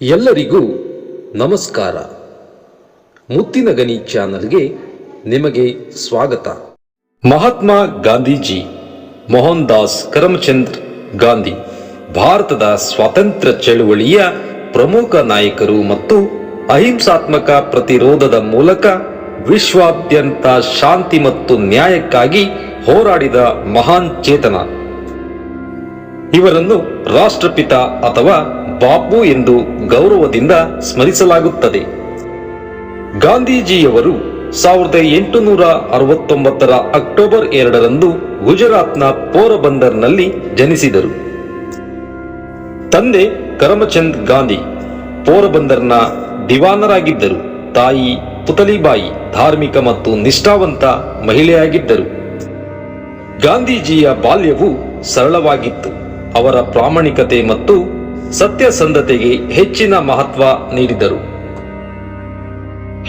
ಎಲ್ಲರಿಗೂ ನಮಸ್ಕಾರ. ಮುತ್ತಿನ ಗನಿ ಚಾನಲ್ಗೆ ನಿಮಗೆ ಸ್ವಾಗತ. ಮಹಾತ್ಮ ಗಾಂಧೀಜಿ ಮೋಹನ್ ದಾಸ್ ಕರಮಚಂದ್ ಗಾಂಧಿ, ಭಾರತದ ಸ್ವಾತಂತ್ರ್ಯ ಚಳುವಳಿಯ ಪ್ರಮುಖ ನಾಯಕರು ಮತ್ತು ಅಹಿಂಸಾತ್ಮಕ ಪ್ರತಿರೋಧದ ಮೂಲಕ ವಿಶ್ವಾದ್ಯಂತ ಶಾಂತಿ ಮತ್ತು ನ್ಯಾಯಕ್ಕಾಗಿ ಹೋರಾಡಿದ ಮಹಾನ್ ಚೇತನ. ಇವರನ್ನು ರಾಷ್ಟ್ರಪಿತ ಅಥವಾ ಬಾಪು ಎಂದು ಗೌರವದಿಂದ ಸ್ಮರಿಸಲಾಗುತ್ತದೆ. ಗಾಂಧೀಜಿಯವರು ಸಾವಿರದ ಎಂಟುನೂರ ಅರವತ್ತೊಂಬತ್ತರ ಅಕ್ಟೋಬರ್ ಎರಡರಂದು ಗುಜರಾತ್ನ ಪೋರಬಂದರ್ನಲ್ಲಿ ಜನಿಸಿದರು. ತಂದೆ ಕರಮಚಂದ್ ಗಾಂಧಿ ಪೋರಬಂದರ್ನ ದಿವಾನರಾಗಿದ್ದರು. ತಾಯಿ ಪುತಲಿಬಾಯಿ ಧಾರ್ಮಿಕ ಮತ್ತು ನಿಷ್ಠಾವಂತ ಮಹಿಳೆಯಾಗಿದ್ದರು. ಗಾಂಧೀಜಿಯ ಬಾಲ್ಯವು ಸರಳವಾಗಿತ್ತು. ಅವರ ಪ್ರಾಮಾಣಿಕತೆ ಮತ್ತು ಸತ್ಯಸಂಧತೆಗೆ ಹೆಚ್ಚಿನ ಮಹತ್ವ ನೀಡಿದರು.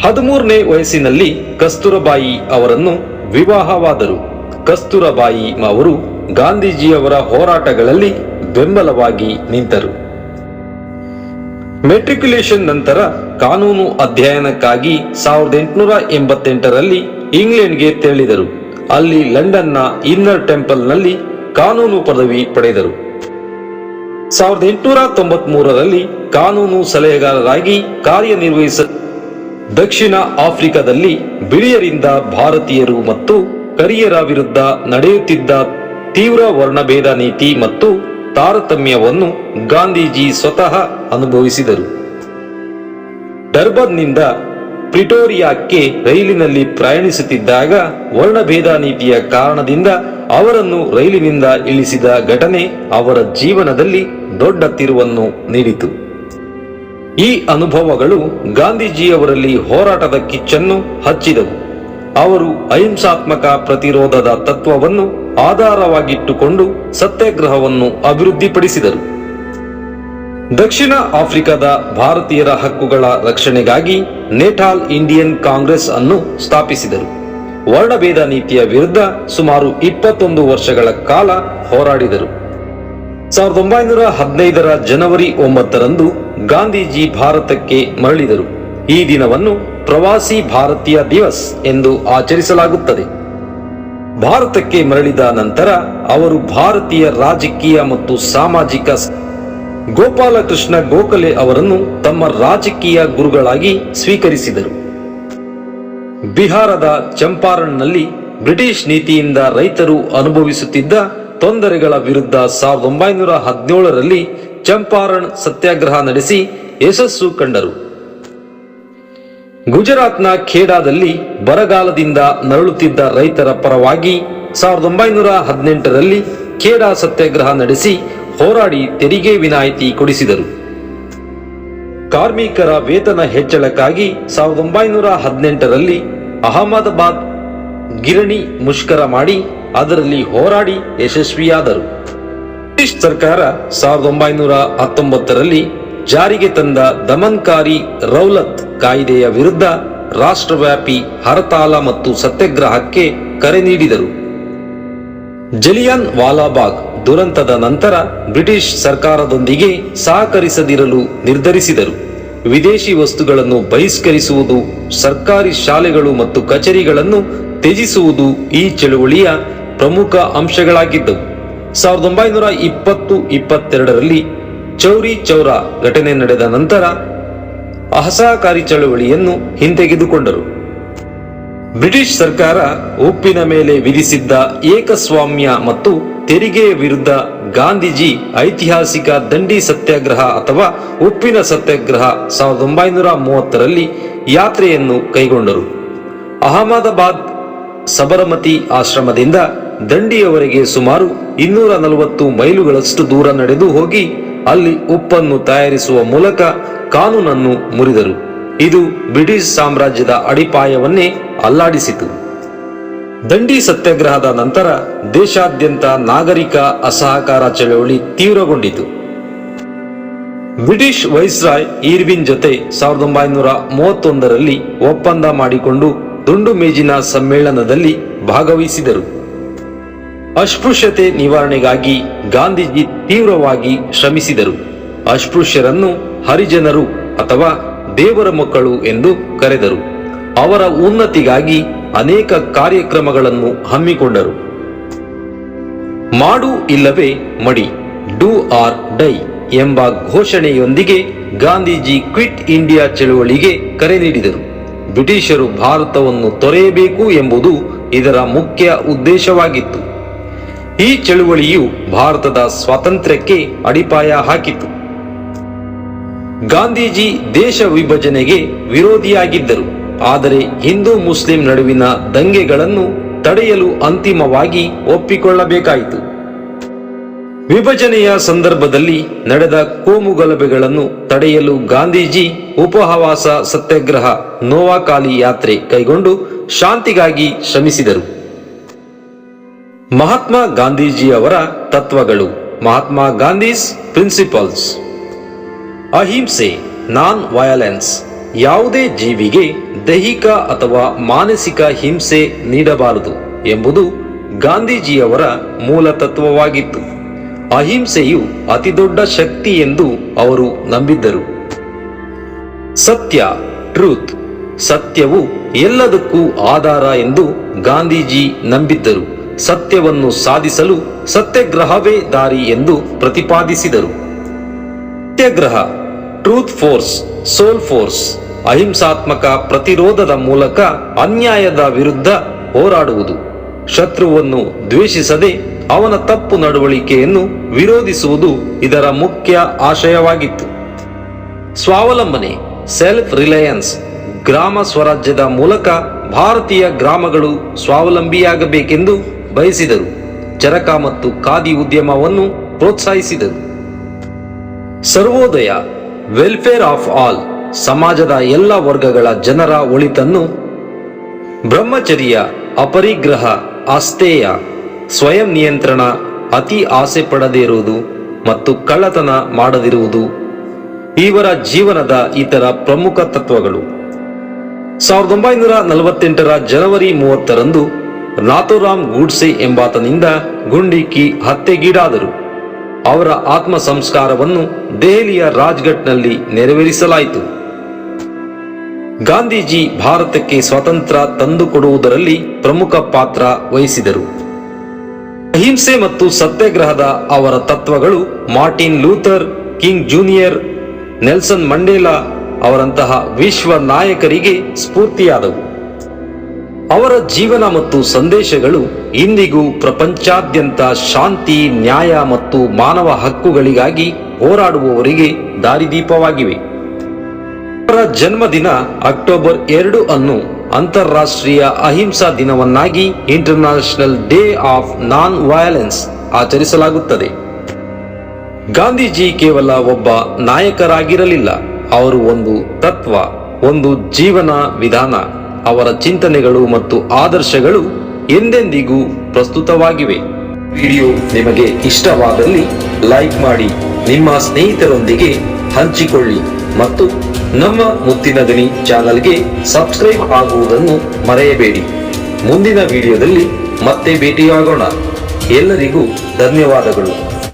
ಹದಿಮೂರನೇ ವಯಸ್ಸಿನಲ್ಲಿ ಕಸ್ತೂರಬಾಯಿ ಅವರನ್ನು ವಿವಾಹವಾದರು. ಕಸ್ತೂರಬಾಯಿ ಅವರು ಗಾಂಧೀಜಿಯವರ ಹೋರಾಟಗಳಲ್ಲಿ ಬೆಂಬಲವಾಗಿ ನಿಂತರು. ಮೆಟ್ರಿಕ್ಯುಲೇಷನ್ ನಂತರ ಕಾನೂನು ಅಧ್ಯಯನಕ್ಕಾಗಿ ಸಾವಿರದ ಎಂಟುನೂರ ಎಂಬತ್ತೆಂಟರಲ್ಲಿ ಇಂಗ್ಲೆಂಡ್ಗೆ ತೆರಳಿದರು. ಅಲ್ಲಿ ಲಂಡನ್ನ ಇನ್ನರ್ ಟೆಂಪಲ್ನಲ್ಲಿ ಕಾನೂನು ಪದವಿ ಪಡೆದರು. ಸಾವಿರದ ಎಂಟುನೂರ ತೊಂಬತ್ ಮೂರರಲ್ಲಿ ಕಾನೂನು ಸಲಹೆಗಾರರಾಗಿ ಕಾರ್ಯನಿರ್ವಹಿಸ ದಕ್ಷಿಣ ಆಫ್ರಿಕಾದಲ್ಲಿ ಬಿಳಿಯರಿಂದ ಭಾರತೀಯರು ಮತ್ತು ಕರಿಯರ ವಿರುದ್ಧ ನಡೆಯುತ್ತಿದ್ದ ತೀವ್ರ ವರ್ಣಭೇದ ನೀತಿ ಮತ್ತು ತಾರತಮ್ಯವನ್ನು ಗಾಂಧೀಜಿ ಸ್ವತಃ ಅನುಭವಿಸಿದರು. ಡರ್ಬನ್ನಿಂದ ಪ್ರಿಟೋರಿಯಾಕ್ಕೆ ರೈಲಿನಲ್ಲಿ ಪ್ರಯಾಣಿಸುತ್ತಿದ್ದಾಗ ವರ್ಣಭೇದ ನೀತಿಯ ಕಾರಣದಿಂದ ಅವರನ್ನು ರೈಲಿನಿಂದ ಇಳಿಸಿದ ಘಟನೆ ಅವರ ಜೀವನದಲ್ಲಿ ದೊಡ್ಡ ತಿರುವನ್ನು ನೀಡಿತು. ಈ ಅನುಭವಗಳು ಗಾಂಧೀಜಿಯವರಲ್ಲಿ ಹೋರಾಟದ ಕಿಚ್ಚನ್ನು ಹಚ್ಚಿದವು. ಅವರು ಅಹಿಂಸಾತ್ಮಕ ಪ್ರತಿರೋಧದ ತತ್ವವನ್ನು ಆಧಾರವಾಗಿಟ್ಟುಕೊಂಡು ಸತ್ಯಾಗ್ರಹವನ್ನು ಅಭಿವೃದ್ಧಿಪಡಿಸಿದರು. ದಕ್ಷಿಣ ಆಫ್ರಿಕಾದ ಭಾರತೀಯರ ಹಕ್ಕುಗಳ ರಕ್ಷಣೆಗಾಗಿ ನೇಟಾಲ್ ಇಂಡಿಯನ್ ಕಾಂಗ್ರೆಸ್ ಅನ್ನು ಸ್ಥಾಪಿಸಿದರು. ವರ್ಣಭೇದ ನೀತಿಯ ವಿರುದ್ಧ ಸುಮಾರು ಇಪ್ಪತ್ತೊಂದು ವರ್ಷಗಳ ಕಾಲ ಹೋರಾಡಿದರು. ಸಾವಿರದ ಒಂಬೈನೂರ ಹದಿನೈದರ ಜನವರಿ ಒಂಬತ್ತರಂದು ಗಾಂಧೀಜಿ ಭಾರತಕ್ಕೆ ಮರಳಿದರು. ಈ ದಿನವನ್ನು ಪ್ರವಾಸಿ ಭಾರತೀಯ ದಿವಸ್ ಎಂದು ಆಚರಿಸಲಾಗುತ್ತದೆ. ಭಾರತಕ್ಕೆ ಮರಳಿದ ನಂತರ ಅವರು ಭಾರತೀಯ ರಾಜಕೀಯ ಮತ್ತು ಸಾಮಾಜಿಕ ಗೋಪಾಲಕೃಷ್ಣ ಗೋಖಲೆ ಅವರನ್ನು ತಮ್ಮ ರಾಜಕೀಯ ಗುರುಗಳಾಗಿ ಸ್ವೀಕರಿಸಿದರು. ಬಿಹಾರದ ಚಂಪಾರಣ್ನಲ್ಲಿ ಬ್ರಿಟಿಷ್ ನೀತಿಯಿಂದ ರೈತರು ಅನುಭವಿಸುತ್ತಿದ್ದ ತೊಂದರೆಗಳ ವಿರುದ್ಧ ಸಾವಿರದ ಒಂಬೈನೂರ ಹದಿನೇಳರಲ್ಲಿ ಚಂಪಾರಣ್ ಸತ್ಯಾಗ್ರಹ ನಡೆಸಿ ಯಶಸ್ಸು ಕಂಡರು. ಗುಜರಾತ್ನ ಖೇಡಾದಲ್ಲಿ ಬರಗಾಲದಿಂದ ನರಳುತ್ತಿದ್ದ ರೈತರ ಪರವಾಗಿ ಸಾವಿರದ ಒಂಬೈನೂರ ಹದಿನೆಂಟರಲ್ಲಿ ಖೇಡಾ ಸತ್ಯಾಗ್ರಹ ನಡೆಸಿ ಹೋರಾಡಿ ತೆರಿಗೆ ವಿನಾಯಿತಿ ಕೊಡಿಸಿದರು. ಕಾರ್ಮಿಕರ ವೇತನ ಹೆಚ್ಚಳಕ್ಕಾಗಿ ಸಾವಿರದ ಒಂಬೈನೂರ ಹದಿನೆಂಟರಲ್ಲಿ ಅಹಮದಾಬಾದ್ ಗಿರಣಿ ಮುಷ್ಕರ ಮಾಡಿ ಅದರಲ್ಲಿ ಹೋರಾಡಿ ಯಶಸ್ವಿಯಾದರು. ಬ್ರಿಟಿಷ್ ಸರ್ಕಾರ ಸಾವಿರದ ಒಂಬೈನೂರ ಹತ್ತೊಂಬತ್ತರಲ್ಲಿ ಜಾರಿಗೆ ತಂದ ದಮನ್ಕಾರಿ ರೌಲತ್ ಕಾಯ್ದೆಯ ವಿರುದ್ಧ ರಾಷ್ಟ್ರವ್ಯಾಪಿ ಹರತಾಲ ಮತ್ತು ಸತ್ಯಾಗ್ರಹಕ್ಕೆ ಕರೆ ನೀಡಿದರು. ಜಲಿಯನ್ ವಾಲಾಬಾಗ್ ದುರಂತದ ನಂತರ ಬ್ರಿಟಿಷ್ ಸರ್ಕಾರದೊಂದಿಗೆ ಸಹಕರಿಸದಿರಲು ನಿರ್ಧರಿಸಿದರು. ವಿದೇಶಿ ವಸ್ತುಗಳನ್ನು ಬಹಿಷ್ಕರಿಸುವುದು, ಸರ್ಕಾರಿ ಶಾಲೆಗಳು ಮತ್ತು ಕಚೇರಿಗಳನ್ನು ತ್ಯಜಿಸುವುದು ಈ ಚಳುವಳಿಯ ಪ್ರಮುಖ ಅಂಶಗಳಾಗಿದ್ದವು. ಸಾವಿರದ ಒಂಬೈನೂರ ಇಪ್ಪತ್ತು ಇಪ್ಪತ್ತೆರಡರಲ್ಲಿ ಚೌರಿ ಚೌರ ಘಟನೆ ನಡೆದ ನಂತರ ಅಸಹಕಾರಿ ಚಳುವಳಿಯನ್ನು ಹಿಂತೆಗೆದುಕೊಂಡರು. ಬ್ರಿಟಿಷ್ ಸರ್ಕಾರ ಉಪ್ಪಿನ ಮೇಲೆ ವಿಧಿಸಿದ್ದ ಏಕಸ್ವಾಮ್ಯ ಮತ್ತು ತೆರಿಗೆಯ ವಿರುದ್ಧ ಗಾಂಧೀಜಿ ಐತಿಹಾಸಿಕ ದಂಡಿ ಸತ್ಯಾಗ್ರಹ ಅಥವಾ ಉಪ್ಪಿನ ಸತ್ಯಾಗ್ರಹ ಸಾವಿರದ ಒಂಬೈನೂರ ಮೂವತ್ತರಲ್ಲಿ ಯಾತ್ರೆಯನ್ನು ಕೈಗೊಂಡರು. ಅಹಮದಾಬಾದ್ ಸಬರಮತಿ ಆಶ್ರಮದಿಂದ ದಂಡಿಯವರೆಗೆ ಸುಮಾರು ಇನ್ನೂರ ನಲವತ್ತು ಮೈಲುಗಳಷ್ಟು ದೂರ ನಡೆದು ಹೋಗಿ ಅಲ್ಲಿ ಉಪ್ಪನ್ನು ತಯಾರಿಸುವ ಮೂಲಕ ಕಾನೂನನ್ನು ಮುರಿದರು. ಇದು ಬ್ರಿಟಿಷ್ ಸಾಮ್ರಾಜ್ಯದ ಅಡಿಪಾಯವನ್ನೇ ಅಲ್ಲಾಡಿಸಿತು. ದಂಡಿ ಸತ್ಯಾಗ್ರಹದ ನಂತರ ದೇಶಾದ್ಯಂತ ನಾಗರಿಕ ಅಸಹಕಾರ ಚಳವಳಿ ತೀವ್ರಗೊಂಡಿತು. ಬ್ರಿಟಿಷ್ ವೈಸ್ರಾಯ್ ಈರ್ವಿನ್ ಜೊತೆ ಸಾವಿರದ ಒಂಬೈನೂರ ಮೂವತ್ತೊಂದರಲ್ಲಿ ಒಪ್ಪಂದ ಮಾಡಿಕೊಂಡು ದುಂಡು ಮೇಜಿನ ಸಮ್ಮೇಳನದಲ್ಲಿ ಭಾಗವಹಿಸಿದರು. ಅಸ್ಪೃಶ್ಯತೆ ನಿವಾರಣೆಗಾಗಿ ಗಾಂಧೀಜಿ ತೀವ್ರವಾಗಿ ಶ್ರಮಿಸಿದರು. ಅಸ್ಪೃಶ್ಯರನ್ನು ಹರಿಜನರು ಅಥವಾ ದೇವರ ಮಕ್ಕಳು ಎಂದು ಕರೆದರು. ಅವರ ಉನ್ನತಿಗಾಗಿ ಅನೇಕ ಕಾರ್ಯಕ್ರಮಗಳನ್ನು ಹಮ್ಮಿಕೊಂಡರು. ಮಾಡು ಇಲ್ಲವೇ ಮಡಿ, ಡೂ ಆರ್ ಡೈ ಎಂಬ ಘೋಷಣೆಯೊಂದಿಗೆ ಗಾಂಧೀಜಿ ಕ್ವಿಟ್ ಇಂಡಿಯಾ ಚಳುವಳಿಗೆ ಕರೆ ನೀಡಿದರು. ಬ್ರಿಟಿಷರು ಭಾರತವನ್ನು ತೊರೆಯಬೇಕು ಎಂಬುದು ಇದರ ಮುಖ್ಯ ಉದ್ದೇಶವಾಗಿತ್ತು. ಈ ಚಳುವಳಿಯು ಭಾರತದ ಸ್ವಾತಂತ್ರ್ಯಕ್ಕೆ ಅಡಿಪಾಯ ಹಾಕಿತು ಗಾಂಧೀಜಿ ದೇಶ ವಿಭಜನೆಗೆ ವಿರೋಧಿಯಾಗಿದ್ದರು. ಆದರೆ ಹಿಂದೂ ಮುಸ್ಲಿಂ ನಡುವಿನ ದಂಗೆಗಳನ್ನು ತಡೆಯಲು ಅಂತಿಮವಾಗಿ ಒಪ್ಪಿಕೊಳ್ಳಬೇಕಾಯಿತು. ವಿಭಜನೆಯ ಸಂದರ್ಭದಲ್ಲಿ ನಡೆದ ಕೋಮುಗಲಭೆಗಳನ್ನು ತಡೆಯಲು ಗಾಂಧೀಜಿ ಉಪಹವಾಸ ಸತ್ಯಾಗ್ರಹ ನೋವಾಕಾಲಿ ಯಾತ್ರೆ ಕೈಗೊಂಡು ಶಾಂತಿಗಾಗಿ ಶ್ರಮಿಸಿದರು. ಮಹಾತ್ಮ ಗಾಂಧೀಜಿಯವರ ತತ್ವಗಳು ಮಹಾತ್ಮ ಗಾಂಧೀಸ್ ಪ್ರಿನ್ಸಿಪಲ್ಸ್. ಅಹಿಂಸೆ, ನಾನ್ ವಯಲೆನ್ಸ್. ಯಾವುದೇ ಜೀವಿಗೆ ದೈಹಿಕ ಅಥವಾ ಮಾನಸಿಕ ಹಿಂಸೆ ನೀಡಬಾರದು ಎಂಬುದು ಗಾಂಧೀಜಿಯವರ ಮೂಲ ತತ್ವವಾಗಿತ್ತು. ಅಹಿಂಸೆಯು ಅತಿದೊಡ್ಡ ಶಕ್ತಿ ಎಂದು ಅವರು ನಂಬಿದ್ದರು. ಸತ್ಯ, ಟ್ರೂತ್, ಸತ್ಯವು ಎಲ್ಲದಕ್ಕೂ ಆಧಾರ ಎಂದು ಗಾಂಧೀಜಿ ನಂಬಿದ್ದರು. ಸತ್ಯವನ್ನು ಸಾಧಿಸಲು ಸತ್ಯಾಗ್ರಹವೇ ದಾರಿ ಎಂದು ಪ್ರತಿಪಾದಿಸಿದರು. Satyagraha truth force, soul force, ಅಹಿಂಸಾತ್ಮಕ ಪ್ರತಿರೋಧದ ಮೂಲಕ ಅನ್ಯಾಯದ ವಿರುದ್ಧ ಹೋರಾಡುವುದು. ಶತ್ರುವನ್ನು ದ್ವೇಷಿಸದೆ ಅವನ ತಪ್ಪು ನಡವಳಿಕೆಯನ್ನು ವಿರೋಧಿಸುವುದು ಇದರ ಮುಖ್ಯ ಆಶಯವಾಗಿತ್ತು. ಸ್ವಾವಲಂಬನೆ ಸೆಲ್ಫ್ ರಿಲಯನ್ಸ್ ಗ್ರಾಮ ಸ್ವರಾಜ್ಯದ ಮೂಲಕ ಭಾರತೀಯ ಗ್ರಾಮಗಳು ಸ್ವಾವಲಂಬಿಯಾಗಬೇಕೆಂದು ಬಯಸಿದರು. ಚರಕ ಮತ್ತು ಖಾದಿ ಉದ್ಯಮವನ್ನು ಪ್ರೋತ್ಸಾಹಿಸಿದರು. ಸರ್ವೋದಯ ವೆಲ್ಫೇರ್ ಆಫ್ ಆಲ್ ಸಮಾಜದ ಎಲ್ಲ ವರ್ಗಗಳ ಜನರ ಒಳಿತನ್ನು ಬ್ರಹ್ಮಚರ್ಯ, ಅಪರಿಗ್ರಹ ಅಸ್ತೇಯ ಸ್ವಯಂ ನಿಯಂತ್ರಣ ಅತಿ ಆಸೆ ಪಡದೇ ಇರುವುದು ಮತ್ತು ಕಳ್ಳತನ ಮಾಡದಿರುವುದು ಇವರ ಜೀವನದ ಇತರ ಪ್ರಮುಖ ತತ್ವಗಳು. ಸಾವಿರದ ಒಂಬೈನೂರ ನಲವತ್ತೆಂಟರ ಜನವರಿ ಮೂವತ್ತರಂದು ನಾಥೋರಾಮ್ ಗೂಡ್ಸೆ ಎಂಬಾತನಿಂದ ಗುಂಡಿಕ್ಕಿ ಹತ್ಯೆಗೀಡಾದರು. ಅವರ ಆತ್ಮ ಸಂಸ್ಕಾರವನ್ನು ದೆಹಲಿಯ ರಾಜ್ಘಟ್ನಲ್ಲಿ ನೆರವೇರಿಸಲಾಯಿತು. ಗಾಂಧೀಜಿ ಭಾರತಕ್ಕೆ ಸ್ವಾತಂತ್ರ್ಯ ತಂದುಕೊಡುವುದರಲ್ಲಿ ಪ್ರಮುಖ ಪಾತ್ರ ವಹಿಸಿದರು. ಅಹಿಂಸೆ ಮತ್ತು ಸತ್ಯಾಗ್ರಹದ ಅವರ ತತ್ವಗಳು Martin Luther, King Junior, Nelson Mandela ಅವರಂತಹ ವಿಶ್ವ ನಾಯಕರಿಗೆ ಸ್ಫೂರ್ತಿಯಾದವು. ಅವರ ಜೀವನ ಮತ್ತು ಸಂದೇಶಗಳು ಇಂದಿಗೂ ಪ್ರಪಂಚಾದ್ಯಂತ ಶಾಂತಿ, ನ್ಯಾಯ ಮತ್ತು ಮಾನವ ಹಕ್ಕುಗಳಿಗಾಗಿ ಹೋರಾಡುವವರಿಗೆ ದಾರಿದೀಪವಾಗಿವೆ. ಅವರ ಜನ್ಮದಿನ ಅಕ್ಟೋಬರ್ ಎರಡು ಅನ್ನು ಅಂತಾರಾಷ್ಟ್ರೀಯ ಅಹಿಂಸಾ ದಿನವನ್ನಾಗಿ international day of non violence ಆಚರಿಸಲಾಗುತ್ತದೆ. ಗಾಂಧೀಜಿ ಕೇವಲ ಒಬ್ಬ ನಾಯಕರಾಗಿರಲಿಲ್ಲ, ಅವರು ಒಂದು ತತ್ವ, ಒಂದು ಜೀವನ ವಿಧಾನ. ಅವರ ಚಿಂತನೆಗಳು ಮತ್ತು ಆದರ್ಶಗಳು ಎಂದೆಂದಿಗೂ ಪ್ರಸ್ತುತವಾಗಿವೆ. ವಿಡಿಯೋ ನಿಮಗೆ ಇಷ್ಟವಾದಲ್ಲಿ ಲೈಕ್ ಮಾಡಿ, ನಿಮ್ಮ ಸ್ನೇಹಿತರೊಂದಿಗೆ ಹಂಚಿಕೊಳ್ಳಿ ಮತ್ತು ನಮ್ಮ ಮುತ್ತಿನ ಗಣಿ ಚಾನಲ್ಗೆ ಸಬ್ಸ್ಕ್ರೈಬ್ ಆಗುವುದನ್ನು ಮರೆಯಬೇಡಿ. ಮುಂದಿನ ವಿಡಿಯೋದಲ್ಲಿ ಮತ್ತೆ ಭೇಟಿಯಾಗೋಣ. ಎಲ್ಲರಿಗೂ ಧನ್ಯವಾದಗಳು.